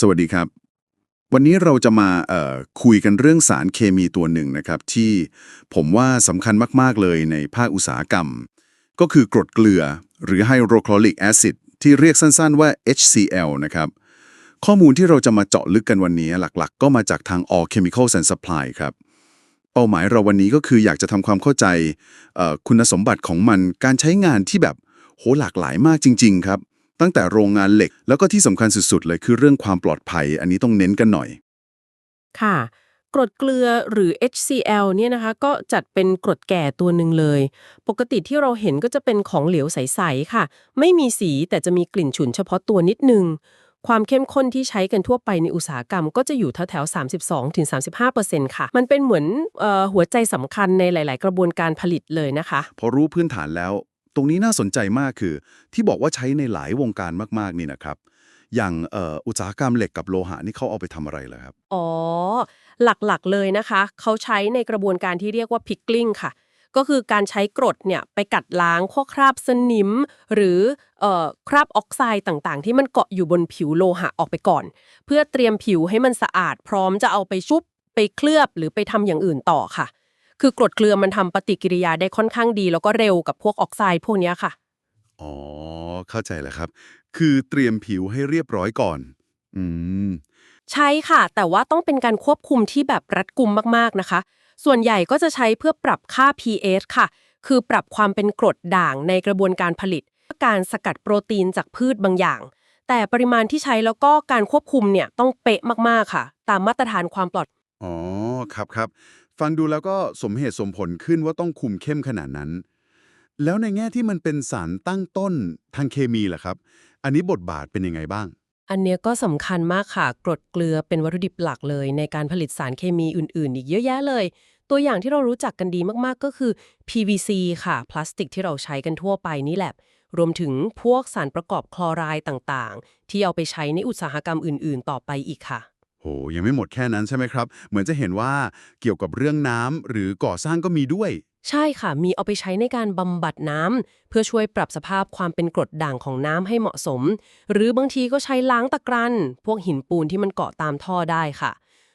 สวัสดีครับ วันนี้เราจะมาคุยกันเรื่องสารเคมีตัวหนึ่งนะครับ ที่ผมว่าสำคัญมาก ๆ เลยในภาคอุตสาหกรรม ก็คือกรดเกลือ หรือไฮโดรคลอริกแอซิดที่เรียกสั้น ๆ ว่า HCl นะครับ ข้อมูลที่เราจะมาเจาะลึกกันวันนี้หลักๆ ก็มาจากทาง All Chemicals and Supply ครับเป้าหมายเราวันนี้ก็คืออยากจะทำความเข้าใจคุณสมบัติของมันการใช้งานที่แบบโหหลากหลายมากจริง ๆ ครับ ตั้งแต่โรงงานเหล็ก แล้วก็ที่สำคัญสุดๆ เลยคือเรื่องความปลอดภัย อันนี้ต้องเน้นกันหน่อย ค่ะ กรดเกลือหรือ HCl เนี่ยนะคะ ก็จัดเป็นกรดแก่ตัวหนึ่งเลย ปกติที่เราเห็นก็จะเป็นของเหลวใส ๆ ค่ะ ไม่มีสีแต่จะมีกลิ่นฉุนเฉพาะตัวนิดนึง ความเข้มข้นที่ใช้กันทั่วไปในอุตสาหกรรมก็จะอยู่แถวๆ32-35%ค่ะ มันเป็นเหมือนเออหัวใจสำคัญในหลาย ๆ กระบวนการผลิตเลยนะคะ พอรู้พื้นฐานแล้ว ตรงนี้น่าสนใจมากคือ ที่บอกว่าใช้ในหลายวงการมากๆนี่นะครับ อย่างอุตสาหกรรมเหล็กกับโลหะนี่เขาเอาไปทำอะไรเหรอครับ อ๋อ หลักๆเลยนะคะ เขาใช้ในกระบวนการที่เรียกว่า pickling ค่ะ ก็คือการใช้กรดเนี่ยไปกัดล้างพวกคราบสนิม หรือเอ่อคราบออกไซด์ต่างๆ ที่มันเกาะอยู่บนผิวโลหะออกไปก่อน เพื่อเตรียมผิวให้มันสะอาดพร้อมจะเอาไปชุบไปเคลือบหรือไปทำอย่างอื่นต่อค่ะ คือกรดเกลือมันทำปฏิกิริยาได้ค่อนข้างดี แล้วก็เร็วกับพวกออกไซด์พวกเนี้ยค่ะ อ๋อ เข้าใจแล้วครับ คือเตรียมผิวให้เรียบร้อยก่อน อืม ใช่ค่ะ แต่ว่าต้องเป็นการควบคุมที่แบบรัดกุมมากๆนะคะ ส่วนใหญ่ก็จะใช้เพื่อปรับค่า pH ค่ะ คือปรับความเป็นกรดด่างในกระบวนการผลิต การสกัดโปรตีนจากพืชบางอย่าง แต่ปริมาณที่ใช้แล้วก็การควบคุมเนี่ยต้องเป๊ะมากๆค่ะ ตามมาตรฐานความปลอด อ๋อ ครับครับ ฟังดูแล้วก็สมเหตุสมผลขึ้นว่าต้องคุมเข้มขนาดนั้น แล้วในแง่ที่มันเป็นสารตั้งต้นทางเคมีล่ะครับ อันนี้บทบาทเป็นยังไงบ้าง อันเนี้ยก็สำคัญมากค่ะ กรดเกลือเป็นวัตถุดิบหลักเลย ในการผลิตสารเคมีอื่น ๆ อีกเยอะแยะเลย ตัวอย่างที่เรารู้จักกันดีมากๆ ก็คือ PVC ค่ะ พลาสติกที่เราใช้กันทั่วไปนี่แหละ รวมถึงพวกสารประกอบคลอไรด์ต่าง ๆ ที่เอาไปใช้ในอุตสาหกรรมอื่น ๆ ต่อไปอีกค่ะ โห ยังไม่หมดแค่นั้นใช่ไหมครับ เหมือนจะเห็นว่าเกี่ยวกับเรื่องน้ำหรือก่อสร้างก็มีด้วย ใช่ค่ะ มีเอาไปใช้ในการบำบัดน้ำเพื่อช่วยปรับสภาพความเป็นกรดด่างของน้ำให้เหมาะสม หรือบางทีก็ใช้ล้างตะกรัน พวกหินปูนที่มันเกาะตามท่อได้ค่ะ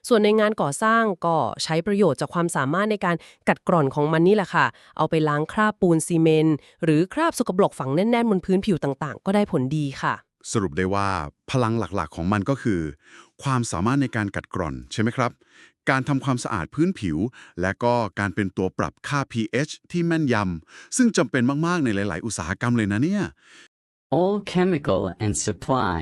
ส่วนในงานก่อสร้างก็ใช้ประโยชน์จากความสามารถในการกัดกร่อนของมันนี่แหละค่ะ เอาไปล้างคราบปูนซีเมนต์หรือคราบสกปรกฝังแน่นๆบนพื้นผิวต่างๆ ก็ได้ผลดีค่ะสรุปได้ว่าพลังหลักๆของมันก็คือ ความสามารถในการกัดกร่อนใช่ไหมครับ การทำความสะอาดพื้นผิว และก็การเป็นตัวปรับค่า pH ที่แม่นยำซึ่งจำเป็นมาก ๆ ในหลาย ๆ อุตสาหกรรมเลยนะเนี่ย All Chemical and Supply